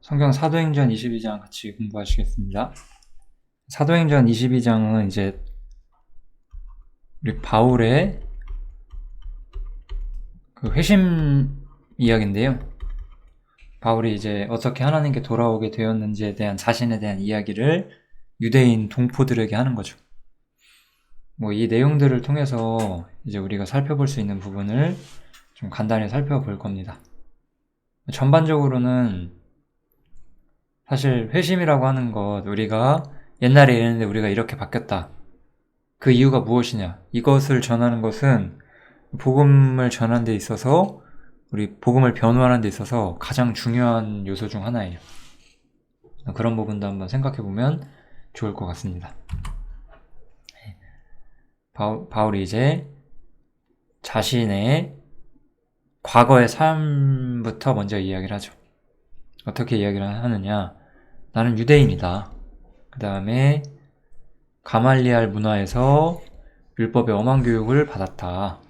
성경 사도행전 22장 같이 공부하시겠습니다. 사도행전 22장은 이제 우리 바울의 그 회심 이야기인데요. 바울이 이제 어떻게 하나님께 돌아오게 되었는지에 대한 자신에 대한 이야기를 유대인 동포들에게 하는 거죠. 뭐 이 내용들을 통해서 이제 우리가 살펴볼 수 있는 부분을 좀 간단히 살펴볼 겁니다. 전반적으로는 사실 회심이라고 하는 것 우리가 옛날에 이랬는데 우리가 이렇게 바뀌었다. 그 이유가 무엇이냐? 이것을 전하는 것은 복음을 전하는 데 있어서 우리 복음을 변호하는 데 있어서 가장 중요한 요소 중 하나예요. 그런 부분도 한번 생각해 보면 좋을 것 같습니다. 바울, 바울이 이제 자신의 과거의 삶부터 먼저 이야기를 하죠. 어떻게 이야기를 하느냐? 나는 유대인이다. 그 다음에 가말리알 문화에서 율법의 엄한 교육을 받았다.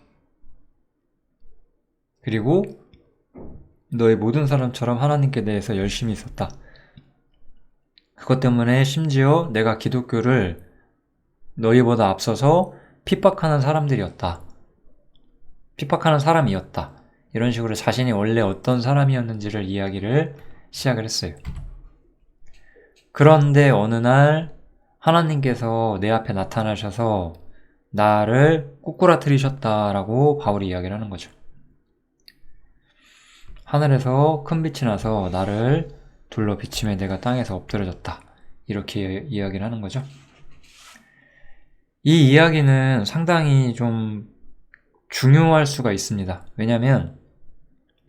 그리고 너의 모든 사람처럼 하나님께 대해서 열심히 있었다. 그것 때문에 심지어 내가 기독교를 너희보다 앞서서 핍박하는 사람들이었다. 핍박하는 사람이었다. 이런 식으로 자신이 원래 어떤 사람이었는지를 이야기를 시작을 했어요. 그런데 어느 날 하나님께서 내 앞에 나타나셔서 나를 꼬꾸라뜨리셨다라고 바울이 이야기를 하는 거죠. 하늘에서 큰 빛이 나서 나를 둘러 비침에 내가 땅에서 엎드려졌다. 이렇게 이야기를 하는 거죠. 이 이야기는 상당히 좀 중요할 수가 있습니다. 왜냐하면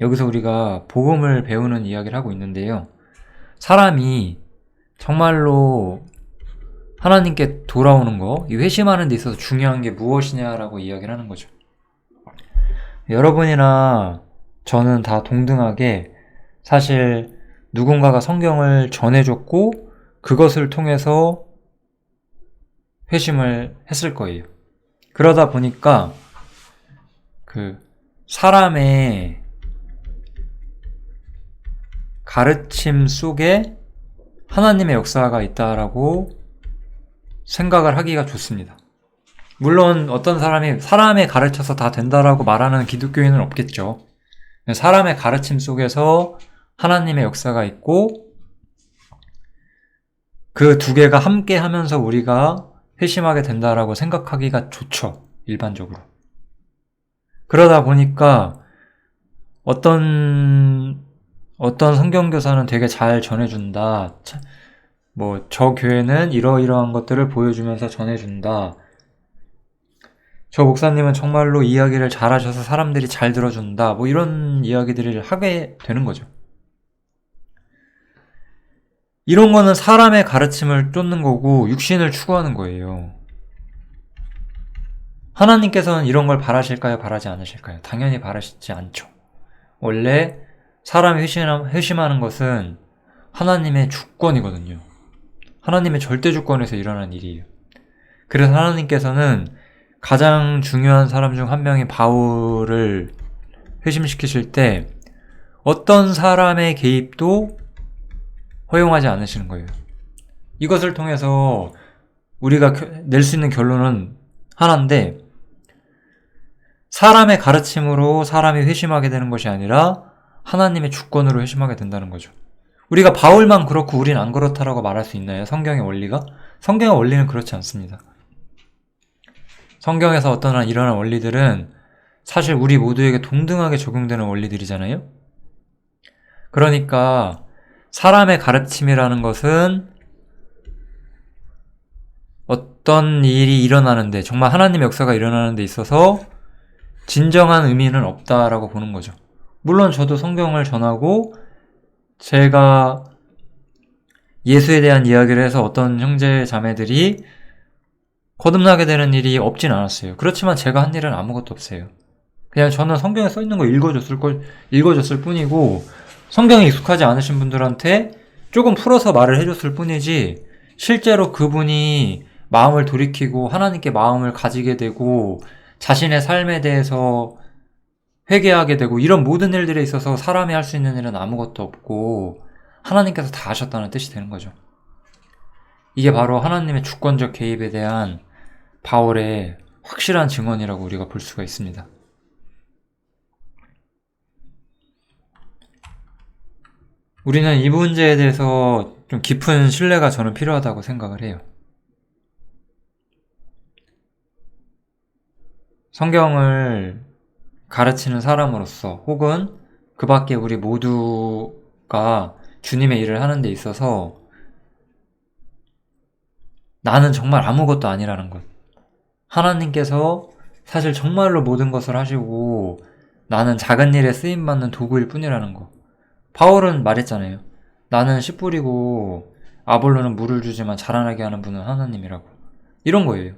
여기서 우리가 복음을 배우는 이야기를 하고 있는데요. 사람이 정말로 하나님께 돌아오는 거, 이 회심하는 데 있어서 중요한 게 무엇이냐라고 이야기를 하는 거죠. 여러분이나 저는 다 동등하게 사실 누군가가 성경을 전해줬고 그것을 통해서 회심을 했을 거예요. 그러다 보니까 그 사람의 가르침 속에 하나님의 역사가 있다라고 생각을 하기가 좋습니다. 물론 어떤 사람이 사람의 가르쳐서 다 된다라고 말하는 기독교인은 없겠죠. 사람의 가르침 속에서 하나님의 역사가 있고 그 두 개가 함께 하면서 우리가 회심하게 된다라고 생각하기가 좋죠. 일반적으로. 그러다 보니까 어떤 어떤 성경교사는 되게 잘 전해준다. 뭐, 저 교회는 이러이러한 것들을 보여주면서 전해준다. 저 목사님은 정말로 이야기를 잘하셔서 사람들이 잘 들어준다. 뭐 이런 이야기들을 하게 되는 거죠. 이런 거는 사람의 가르침을 쫓는 거고 육신을 추구하는 거예요. 하나님께서는 이런 걸 바라실까요? 바라지 않으실까요? 당연히 바라시지 않죠. 원래 사람이 회심 하는 것은 하나님의 주권이거든요. 하나님의 절대 주권에서 일어난 일이에요. 그래서 하나님께서는 가장 중요한 사람 중 한 명인 바울을 회심시키실 때 어떤 사람의 개입도 허용하지 않으시는 거예요. 이것을 통해서 우리가 낼 수 있는 결론은 하나인데 사람의 가르침으로 사람이 회심하게 되는 것이 아니라 하나님의 주권으로 회심하게 된다는 거죠. 우리가 바울만 그렇고 우린 안 그렇다라고 말할 수 있나요? 성경의 원리가? 성경의 원리는 그렇지 않습니다. 성경에서 어떤 일어난 원리들은 사실 우리 모두에게 동등하게 적용되는 원리들이잖아요? 그러니까 사람의 가르침이라는 것은 어떤 일이 일어나는데, 정말 하나님의 역사가 일어나는 데 있어서 진정한 의미는 없다라고 보는 거죠. 물론 저도 성경을 전하고 제가 예수에 대한 이야기를 해서 어떤 형제 자매들이 거듭나게 되는 일이 없진 않았어요. 그렇지만 제가 한 일은 아무것도 없어요. 그냥 저는 성경에 써 있는 거 읽어줬을 걸, 읽어줬을 뿐이고, 성경에 익숙하지 않으신 분들한테 조금 풀어서 말을 해줬을 뿐이지, 실제로 그분이 마음을 돌이키고 하나님께 마음을 가지게 되고, 자신의 삶에 대해서 회개하게 되고 이런 모든 일들에 있어서 사람이 할 수 있는 일은 아무것도 없고 하나님께서 다 하셨다는 뜻이 되는 거죠. 이게 바로 하나님의 주권적 개입에 대한 바울의 확실한 증언이라고 우리가 볼 수가 있습니다. 우리는 이 문제에 대해서 좀 깊은 신뢰가 저는 필요하다고 생각을 해요. 성경을 가르치는 사람으로서 혹은 그 밖에 우리 모두가 주님의 일을 하는 데 있어서 나는 정말 아무것도 아니라는 것. 하나님께서 사실 정말로 모든 것을 하시고 나는 작은 일에 쓰임받는 도구일 뿐이라는 거. 바울은 말했잖아요. 나는 씨 뿌리고 아볼로는 물을 주지만 자라나게 하는 분은 하나님이라고. 이런 거예요.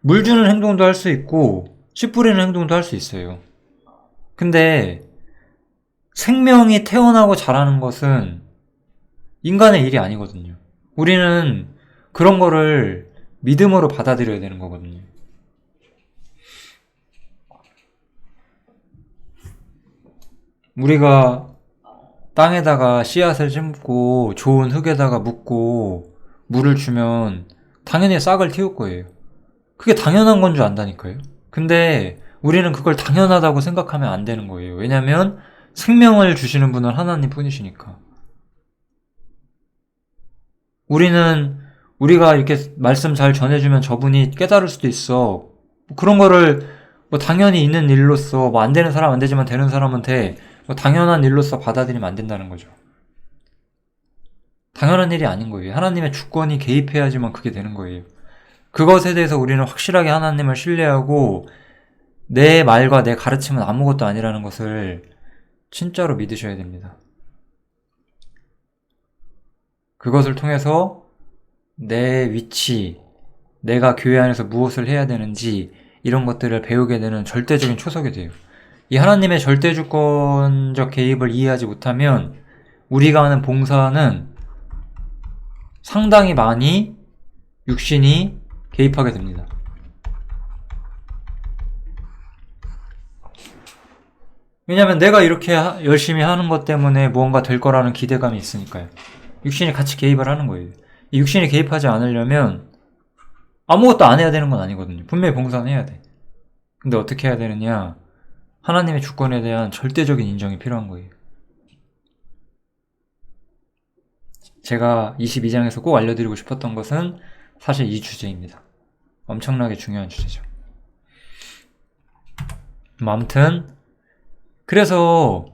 물 주는 행동도 할 수 있고 씨 뿌리는 행동도 할 수 있어요. 근데 생명이 태어나고 자라는 것은 인간의 일이 아니거든요. 우리는 그런 거를 믿음으로 받아들여야 되는 거거든요. 우리가 땅에다가 씨앗을 심고 좋은 흙에다가 묻고 물을 주면 당연히 싹을 틔울 거예요. 그게 당연한 건 줄 안다니까요. 근데 우리는 그걸 당연하다고 생각하면 안 되는 거예요. 왜냐면 생명을 주시는 분은 하나님 뿐이시니까. 우리는 우리가 이렇게 말씀 잘 전해주면 저분이 깨달을 수도 있어. 뭐 그런 거를 뭐 당연히 있는 일로서 뭐 안 되는 사람 안 되지만 되는 사람한테 뭐 당연한 일로서 받아들이면 안 된다는 거죠. 당연한 일이 아닌 거예요. 하나님의 주권이 개입해야지만 그게 되는 거예요. 그것에 대해서 우리는 확실하게 하나님을 신뢰하고 내 말과 내 가르침은 아무것도 아니라는 것을 진짜로 믿으셔야 됩니다. 그것을 통해서 내 위치, 내가 교회 안에서 무엇을 해야 되는지 이런 것들을 배우게 되는 절대적인 초석이 돼요. 이 하나님의 절대 주권적 개입을 이해하지 못하면 우리가 하는 봉사는 상당히 많이 육신이 개입하게 됩니다. 왜냐면 내가 이렇게 하- 열심히 하는 것 때문에 무언가 될 거라는 기대감이 있으니까요. 육신이 같이 개입을 하는 거예요. 이 육신이 개입하지 않으려면 아무것도 안 해야 되는 건 아니거든요. 분명히 봉사는 해야 돼. 근데 어떻게 해야 되느냐? 하나님의 주권에 대한 절대적인 인정이 필요한 거예요. 제가 22장에서 꼭 알려드리고 싶었던 것은 사실 이 주제입니다. 엄청나게 중요한 주제죠. 뭐 아무튼 그래서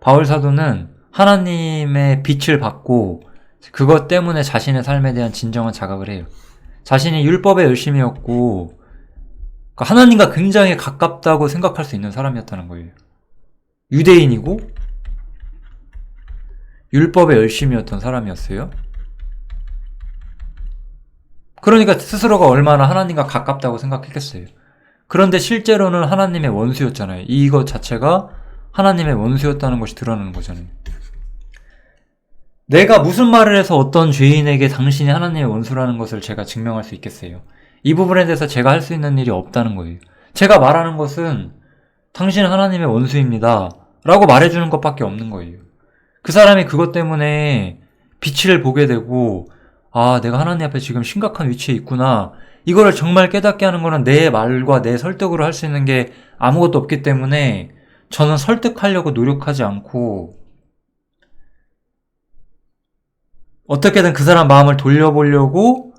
바울 사도는 하나님의 빛을 받고 그것 때문에 자신의 삶에 대한 진정한 자각을 해요. 자신이 율법의 열심이었고 그러니까 하나님과 굉장히 가깝다고 생각할 수 있는 사람이었다는 거예요. 유대인이고 율법의 열심이었던 사람이었어요. 그러니까 스스로가 얼마나 하나님과 가깝다고 생각했겠어요. 그런데 실제로는 하나님의 원수였잖아요. 이것 자체가 하나님의 원수였다는 것이 드러나는 거잖아요. 내가 무슨 말을 해서 어떤 죄인에게 당신이 하나님의 원수라는 것을 제가 증명할 수 있겠어요. 이 부분에 대해서 제가 할 수 있는 일이 없다는 거예요. 제가 말하는 것은 당신은 하나님의 원수입니다. 라고 말해주는 것밖에 없는 거예요. 그 사람이 그것 때문에 빛을 보게 되고, 아, 내가 하나님 앞에 지금 심각한 위치에 있구나. 이거를 정말 깨닫게 하는 거는 내 말과 내 설득으로 할 수 있는 게 아무것도 없기 때문에 저는 설득하려고 노력하지 않고, 어떻게든 그 사람 마음을 돌려보려고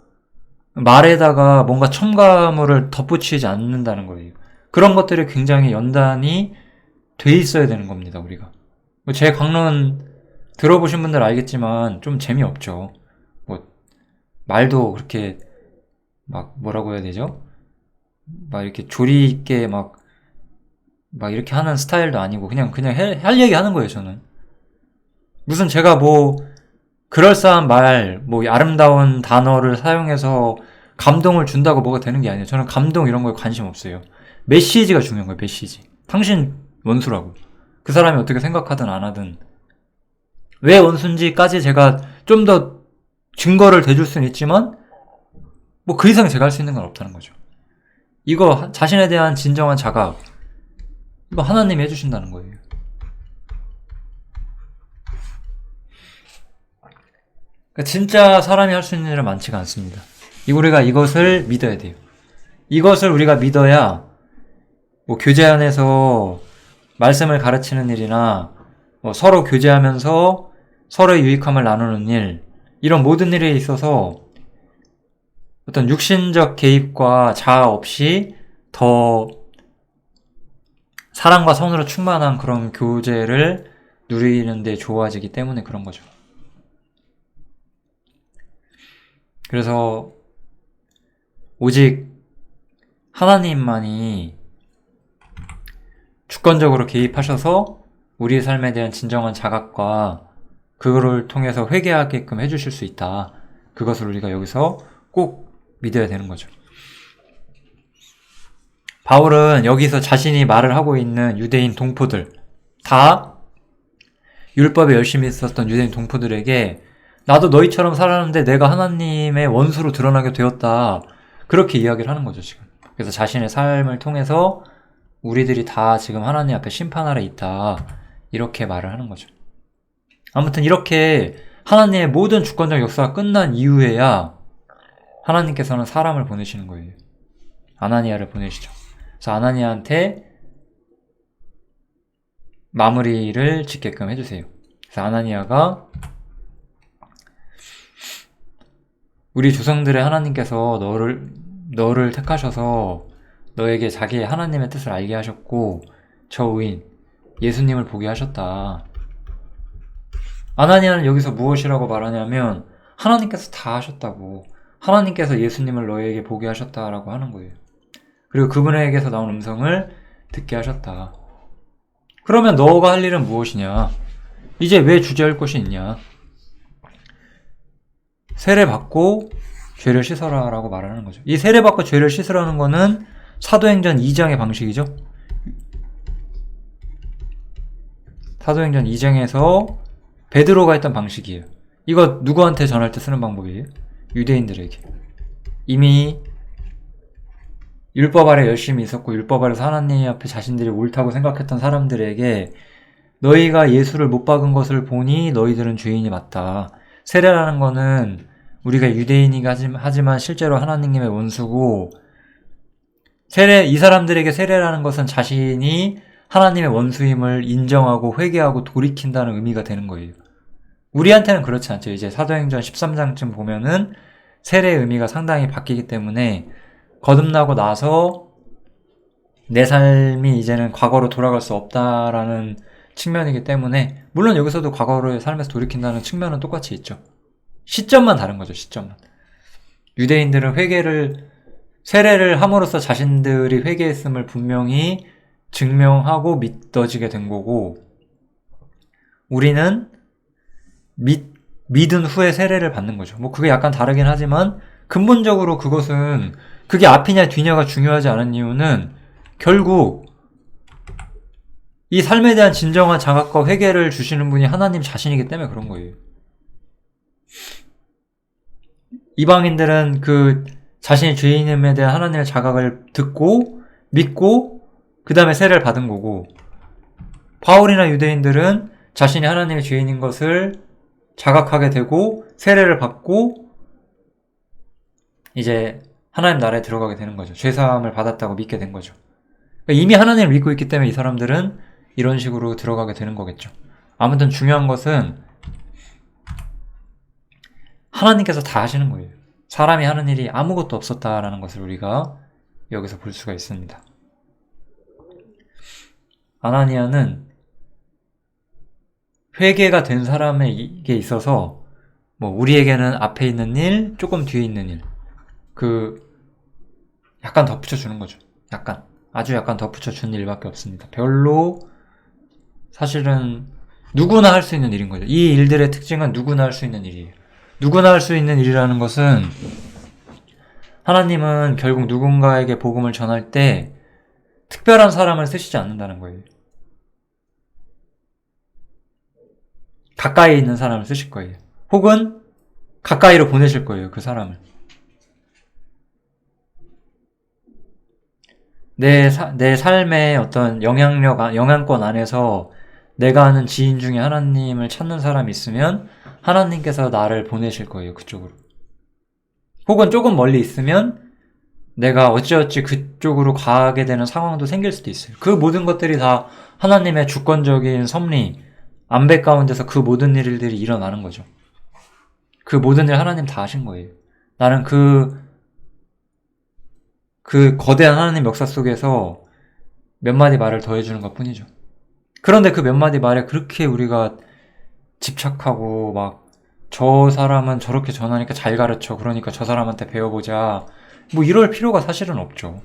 말에다가 뭔가 첨가물을 덧붙이지 않는다는 거예요. 그런 것들이 굉장히 연단이 돼 있어야 되는 겁니다, 우리가. 뭐제 강론 들어보신 분들 알겠지만 좀 재미없죠. 뭐, 말도 그렇게 막 뭐라고 해야 되죠? 막 이렇게 조리 있게 막, 막 이렇게 하는 스타일도 아니고 그냥, 그냥 해- 할 얘기 하는 거예요, 저는. 무슨 제가 뭐, 그럴싸한 말, 뭐 아름다운 단어를 사용해서 감동을 준다고 뭐가 되는 게 아니에요. 저는 감동 이런 거에 관심 없어요. 메시지가 중요한 거예요, 메시지. 당신 원수라고. 그 사람이 어떻게 생각하든 안 하든. 왜 원수인지까지 제가 좀더 증거를 대줄 수는 있지만, 뭐 그 이상 제가 할 수 있는 건 없다는 거죠. 이거 하- 자신에 대한 진정한 자각, 이거 하나님이 해주신다는 거예요. 그러니까 진짜 사람이 할 수 있는 일은 많지가 않습니다. 이 우리가 이것을 믿어야 돼요. 이것을 우리가 믿어야 뭐 교제 안에서 말씀을 가르치는 일이나 뭐 서로 교제하면서 서로의 유익함을 나누는 일 이런 모든 일에 있어서 어떤 육신적 개입과 자아 없이 더 사랑과 선으로 충만한 그런 교제를 누리는데 좋아지기 때문에 그런 거죠. 그래서 오직 하나님만이 주권적으로 개입하셔서 우리의 삶에 대한 진정한 자각과 그거를 통해서 회개하게끔 해주실 수 있다. 그것을 우리가 여기서 꼭 믿어야 되는 거죠. 바울은 여기서 자신이 말을 하고 있는 유대인 동포들, 다 율법에 열심히 있었던 유대인 동포들에게 나도 너희처럼 살았는데 내가 하나님의 원수로 드러나게 되었다. 그렇게 이야기를 하는 거죠, 지금. 그래서 자신의 삶을 통해서 우리들이 다 지금 하나님 앞에 심판 아래 있다. 이렇게 말을 하는 거죠. 아무튼 이렇게 하나님의 모든 주권적 역사가 끝난 이후에야 하나님께서는 사람을 보내시는 거예요. 아나니아를 보내시죠. 그래서 아나니아한테 마무리를 짓게끔 해주세요. 그래서 아나니아가 우리 조상들의 하나님께서 너를 너를 택하셔서 너에게 자기의 하나님의 뜻을 알게 하셨고 저 의인 예수님을 보게 하셨다. 아나니아는 여기서 무엇이라고 말하냐면 하나님께서 다 하셨다고 하나님께서 예수님을 너에게 보게 하셨다라고 하는 거예요. 그리고 그분에게서 나온 음성을 듣게 하셨다. 그러면 너가 할 일은 무엇이냐? 이제 왜 주저할 것이 있냐? 세례 받고 죄를 씻어라라고 말하는 거죠. 이 세례 받고 죄를 씻으라는 거는 사도행전 2장의 방식이죠. 사도행전 2장에서 베드로가 했던 방식이에요. 이거 누구한테 전할 때 쓰는 방법이에요? 유대인들에게. 이미 율법 아래 열심히 있었고 율법 아래서 하나님 앞에 자신들이 옳다고 생각했던 사람들에게 너희가 예수를 못 박은 것을 보니 너희들은 죄인이 맞다. 세례라는 거는 우리가 유대인이가 하지만 실제로 하나님의 원수고 세례 이 사람들에게 세례라는 것은 자신이 하나님의 원수임을 인정하고 회개하고 돌이킨다는 의미가 되는 거예요. 우리한테는 그렇지 않죠. 이제 사도행전 13장쯤 보면은 세례의 의미가 상당히 바뀌기 때문에 거듭나고 나서 내 삶이 이제는 과거로 돌아갈 수 없다라는 측면이기 때문에 물론 여기서도 과거로의 삶에서 돌이킨다는 측면은 똑같이 있죠. 시점만 다른 거죠. 시점만. 유대인들은 회개를 세례를 함으로써 자신들이 회개했음을 분명히 증명하고 믿어지게 된 거고 우리는 믿, 믿은 후에 세례를 받는 거죠. 뭐 그게 약간 다르긴 하지만 근본적으로 그것은 그게 앞이냐 뒤냐가 중요하지 않은 이유는 결국 이 삶에 대한 진정한 자각과 회개를 주시는 분이 하나님 자신이기 때문에 그런 거예요. 이방인들은 그 자신이 죄인임에 대한 하나님의 자각을 듣고 믿고 그 다음에 세례를 받은 거고 바울이나 유대인들은 자신이 하나님의 죄인인 것을 자각하게 되고 세례를 받고 이제 하나님 나라에 들어가게 되는 거죠. 죄 사함을 받았다고 믿게 된 거죠. 그러니까 이미 하나님을 믿고 있기 때문에 이 사람들은 이런 식으로 들어가게 되는 거겠죠. 아무튼 중요한 것은 하나님께서 다 하시는 거예요. 사람이 하는 일이 아무것도 없었다라는 것을 우리가 여기서 볼 수가 있습니다. 아나니아는 회개가 된 사람에게 있어서 뭐 우리에게는 앞에 있는 일, 조금 뒤에 있는 일, 그 약간 덧붙여 주는 거죠. 약간 아주 약간 덧붙여 주는 일밖에 없습니다. 별로 사실은 누구나 할 수 있는 일인 거죠. 이 일들의 특징은 누구나 할 수 있는 일이에요. 누구나 할 수 있는 일이라는 것은 하나님은 결국 누군가에게 복음을 전할 때 특별한 사람을 쓰시지 않는다는 거예요. 가까이 있는 사람을 쓰실 거예요. 혹은 가까이로 보내실 거예요. 그 사람을. 내, 사, 내 삶의 어떤 영향력, 영향권 안에서 내가 아는 지인 중에 하나님을 찾는 사람이 있으면 하나님께서 나를 보내실 거예요, 그쪽으로. 혹은 조금 멀리 있으면 내가 어찌어찌 그쪽으로 가게 되는 상황도 생길 수도 있어요. 그 모든 것들이 다 하나님의 주권적인 섭리, 안배 가운데서 그 모든 일들이 일어나는 거죠. 그 모든 일 하나님 다 하신 거예요. 나는 그, 그 거대한 하나님 역사 속에서 몇 마디 말을 더해주는 것 뿐이죠. 그런데 그 몇 마디 말에 그렇게 우리가 집착하고 막 저 사람은 저렇게 전하니까 잘 가르쳐. 그러니까 저 사람한테 배워보자. 뭐 이럴 필요가 사실은 없죠.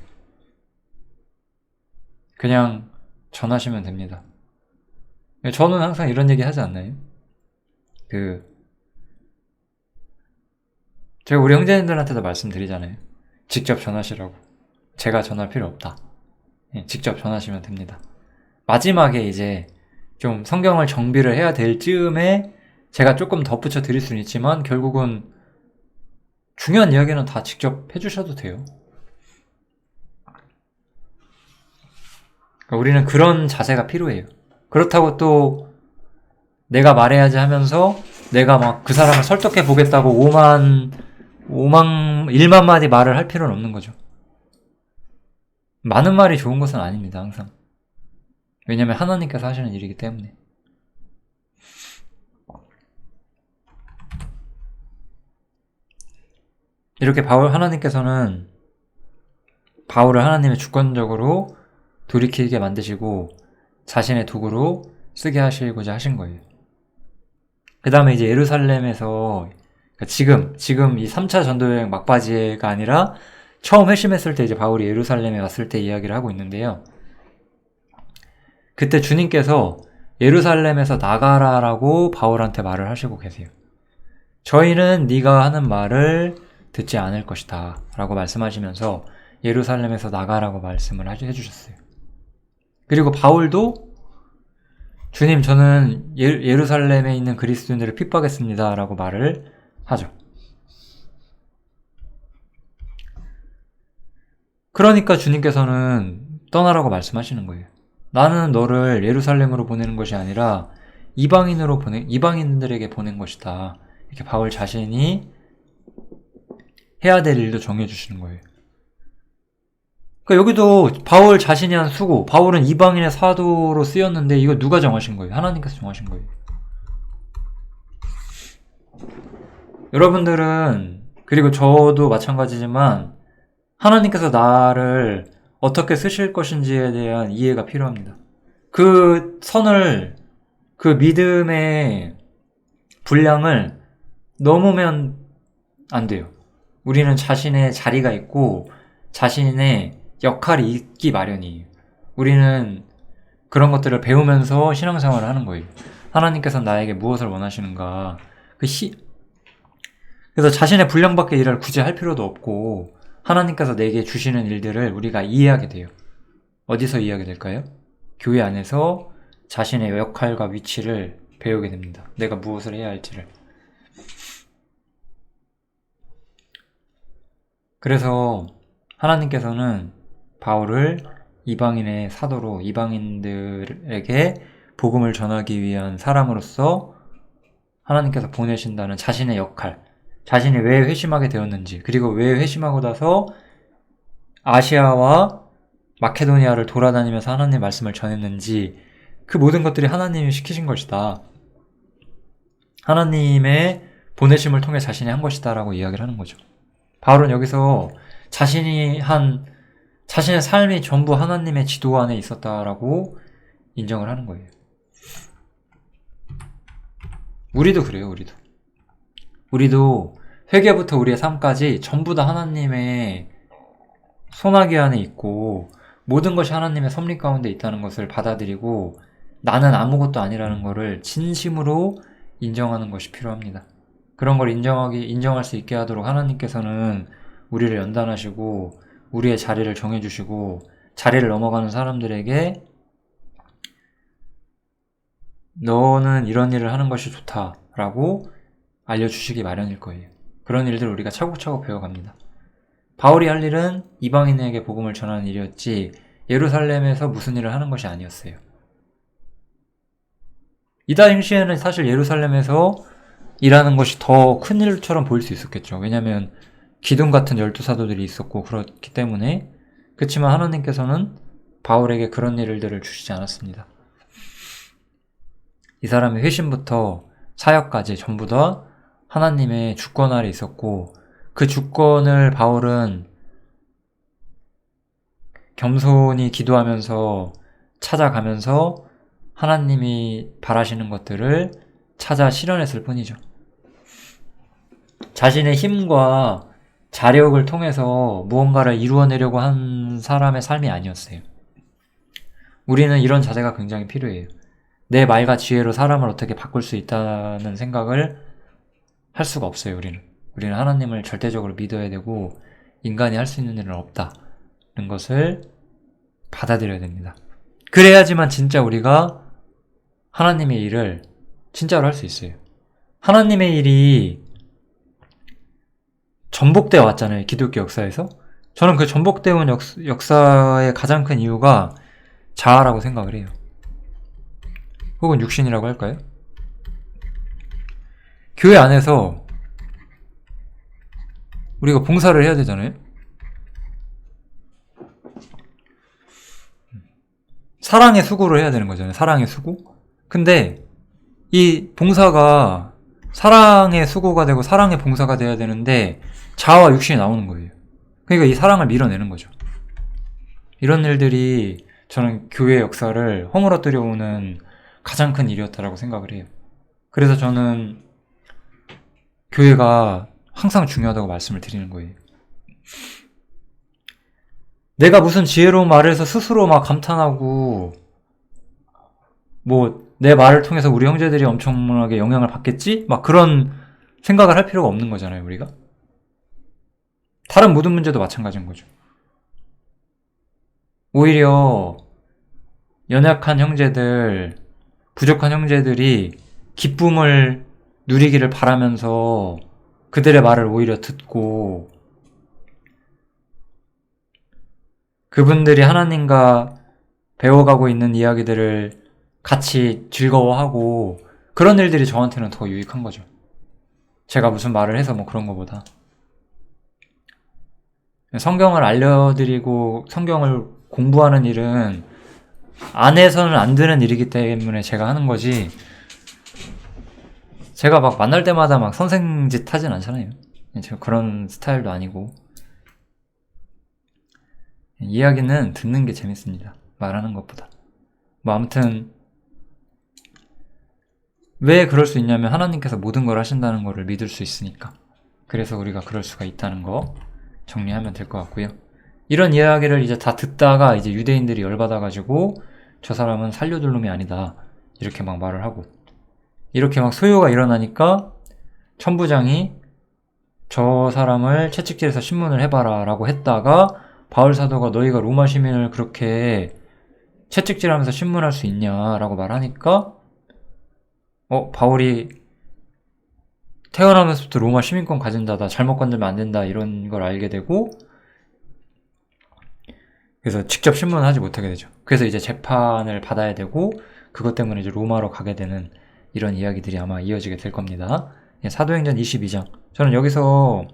그냥 전하시면 됩니다. 저는 항상 이런 얘기 하지 않나요? 그, 제가 우리 형제님들한테도 말씀드리잖아요. 직접 전하시라고. 제가 전할 필요 없다. 예, 직접 전하시면 됩니다. 마지막에 이제 좀 성경을 정비를 해야 될 즈음에 제가 조금 덧붙여 드릴 수는 있지만 결국은 중요한 이야기는 다 직접 해주셔도 돼요. 그러니까 우리는 그런 자세가 필요해요. 그렇다고 또 내가 말해야지 하면서 내가 막 그 사람을 설득해 보겠다고 5만, 5만, 1만 마디 말을 할 필요는 없는 거죠. 많은 말이 좋은 것은 아닙니다, 항상. 왜냐면 하나님께서 하시는 일이기 때문에. 이렇게 바울 하나님께서는 바울을 하나님의 주권적으로 돌이키게 만드시고 자신의 도구로 쓰게 하시고자 하신 거예요. 그 다음에 이제 예루살렘에서 그러니까 지금 지금 이 3차 전도여행 막바지가 아니라 처음 회심했을 때 이제 바울이 예루살렘에 왔을 때 이야기를 하고 있는데요. 그때 주님께서 예루살렘에서 나가라라고 바울한테 말을 하시고 계세요. 저희는 네가 하는 말을 듣지 않을 것이다 라고 말씀하시면서 예루살렘에서 나가라고 말씀을 해주셨어요. 그리고 바울도 주님 저는 예, 루살렘에 있는 그리스도인들을 핍박했습니다 라고 말을 하죠. 그러니까 주님께서는 떠나라고 말씀하시는 거예요. 나는 너를 예루살렘으로 보내는 것이 아니라 이방인으로 보내 이방인들에게 보낸 것이다. 이렇게 바울 자신이 해야 될 일도 정해주시는 거예요. 그러니까 여기도 바울 자신이 한 수고, 바울은 이방인의 사도로 쓰였는데 이거 누가 정하신 거예요? 하나님께서 정하신 거예요. 여러분들은 그리고 저도 마찬가지지만 하나님께서 나를 어떻게 쓰실 것인지에 대한 이해가 필요합니다. 그 선을 그 믿음의 분량을 넘으면 안 돼요. 우리는 자신의 자리가 있고 자신의 역할이 있기 마련이에요. 우리는 그런 것들을 배우면서 신앙생활을 하는 거예요. 하나님께서 나에게 무엇을 원하시는가. 그 시, 그래서 자신의 분량밖에 일을 굳이 할 필요도 없고, 하나님께서 내게 주시는 일들을 우리가 이해하게 돼요. 어디서 이해하게 될까요? 교회 안에서 자신의 역할과 위치를 배우게 됩니다. 내가 무엇을 해야 할지를. 그래서 하나님께서는 바울을 이방인의 사도로 이방인들에게 복음을 전하기 위한 사람으로서 하나님께서 보내신다는 자신의 역할, 자신이 왜 회심하게 되었는지, 그리고 왜 회심하고 나서 아시아와 마케도니아를 돌아다니면서 하나님 말씀을 전했는지, 그 모든 것들이 하나님이 시키신 것이다. 하나님의 보내심을 통해 자신이 한 것이다라고 이야기를 하는 거죠. 바울은 여기서 자신이 한 자신의 삶이 전부 하나님의 지도 안에 있었다라고 인정을 하는 거예요. 우리도 그래요, 우리도. 우리도 회개부터 우리의 삶까지 전부 다 하나님의 손아귀 안에 있고 모든 것이 하나님의 섭리 가운데 있다는 것을 받아들이고 나는 아무것도 아니라는 것을 진심으로 인정하는 것이 필요합니다. 그런 걸 인정하기, 인정할 수 있게 하도록 하나님께서는 우리를 연단하시고, 우리의 자리를 정해주시고, 자리를 넘어가는 사람들에게 너는 이런 일을 하는 것이 좋다라고 알려주시기 마련일 거예요. 그런 일들을 우리가 차곡차곡 배워갑니다. 바울이 할 일은 이방인에게 복음을 전하는 일이었지 예루살렘에서 무슨 일을 하는 것이 아니었어요. 이 당시에는 사실 예루살렘에서 일하는 것이 더 큰 일처럼 보일 수 있었겠죠. 왜냐하면 기둥 같은 열두 사도들이 있었고 그렇기 때문에 그렇지만 하나님께서는 바울에게 그런 일들을 주시지 않았습니다. 이 사람의 회심부터 사역까지 전부 다 하나님의 주권 아래 있었고 그 주권을 바울은 겸손히 기도하면서 찾아가면서 하나님이 바라시는 것들을 찾아 실현했을 뿐이죠. 자신의 힘과 자력을 통해서 무언가를 이루어내려고 한 사람의 삶이 아니었어요. 우리는 이런 자세가 굉장히 필요해요. 내 말과 지혜로 사람을 어떻게 바꿀 수 있다는 생각을 할 수가 없어요, 우리는. 우리는 하나님을 절대적으로 믿어야 되고, 인간이 할 수 있는 일은 없다는 것을 받아들여야 됩니다. 그래야지만 진짜 우리가 하나님의 일을 진짜로 할 수 있어요. 하나님의 일이 전복되어 왔잖아요. 기독교 역사에서. 저는 그 전복되어 온 역, 역사의 가장 큰 이유가 자아라고 생각을 해요. 혹은 육신이라고 할까요? 교회 안에서 우리가 봉사를 해야 되잖아요. 사랑의 수고를 해야 되는 거잖아요. 사랑의 수고. 근데 이 봉사가 사랑의 수고가 되고 사랑의 봉사가 돼야 되는데 자아와 육신이 나오는 거예요. 그러니까 이 사랑을 밀어내는 거죠. 이런 일들이 저는 교회 역사를 허물어뜨려 오는 가장 큰 일이었다라고 생각을 해요. 그래서 저는 교회가 항상 중요하다고 말씀을 드리는 거예요. 내가 무슨 지혜로운 말을 해서 스스로 막 감탄하고 뭐 내 말을 통해서 우리 형제들이 엄청나게 영향을 받겠지? 막 그런 생각을 할 필요가 없는 거잖아요, 우리가. 다른 모든 문제도 마찬가지인 거죠. 오히려 연약한 형제들, 부족한 형제들이 기쁨을 누리기를 바라면서 그들의 말을 오히려 듣고 그분들이 하나님과 배워가고 있는 이야기들을 같이 즐거워하고 그런 일들이 저한테는 더 유익한 거죠. 제가 무슨 말을 해서 뭐 그런 거보다. 성경을 알려드리고 성경을 공부하는 일은 안에서는 안 되는 일이기 때문에 제가 하는 거지. 제가 막 만날 때마다 막 선생짓 하진 않잖아요. 제가 그런 스타일도 아니고. 이야기는 듣는 게 재밌습니다. 말하는 것보다. 뭐 아무튼 왜 그럴 수 있냐면 하나님께서 모든 걸 하신다는 것을 믿을 수 있으니까. 그래서 우리가 그럴 수가 있다는 거 정리하면 될 것 같고요. 이런 이야기를 이제 다 듣다가 이제 유대인들이 열받아가지고 저 사람은 살려둘 놈이 아니다. 이렇게 막 말을 하고. 이렇게 막 소요가 일어나니까 천부장이 저 사람을 채찍질해서 신문을 해봐라 라고 했다가 바울 사도가 너희가 로마 시민을 그렇게 채찍질하면서 신문할 수 있냐 라고 말하니까 어 바울이 태어나면서부터 로마 시민권 가진다 나 잘못 건들면 안 된다 이런 걸 알게 되고 그래서 직접 신문을 하지 못하게 되죠. 그래서 이제 재판을 받아야 되고 그것 때문에 이제 로마로 가게 되는 이런 이야기들이 아마 이어지게 될 겁니다. 예, 사도행전 22장. 저는 여기서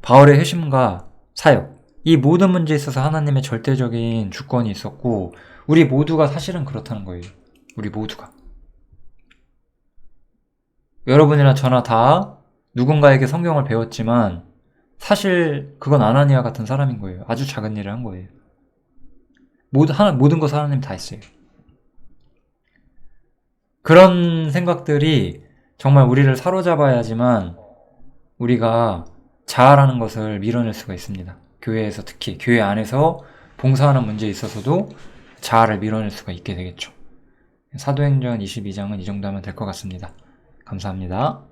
바울의 회심과 사역 이 모든 문제에 있어서 하나님의 절대적인 주권이 있었고 우리 모두가 사실은 그렇다는 거예요. 우리 모두가. 여러분이나 저나 다 누군가에게 성경을 배웠지만 사실 그건 아나니아 같은 사람인 거예요. 아주 작은 일을 한 거예요. 모든, 하나, 모든 것을 하나님 다 했어요. 그런 생각들이 정말 우리를 사로잡아야지만 우리가 자아라는 것을 밀어낼 수가 있습니다. 교회에서 특히 교회 안에서 봉사하는 문제에 있어서도 자아를 밀어낼 수가 있게 되겠죠. 사도행전 22장은 이 정도 하면 될 것 같습니다. 감사합니다.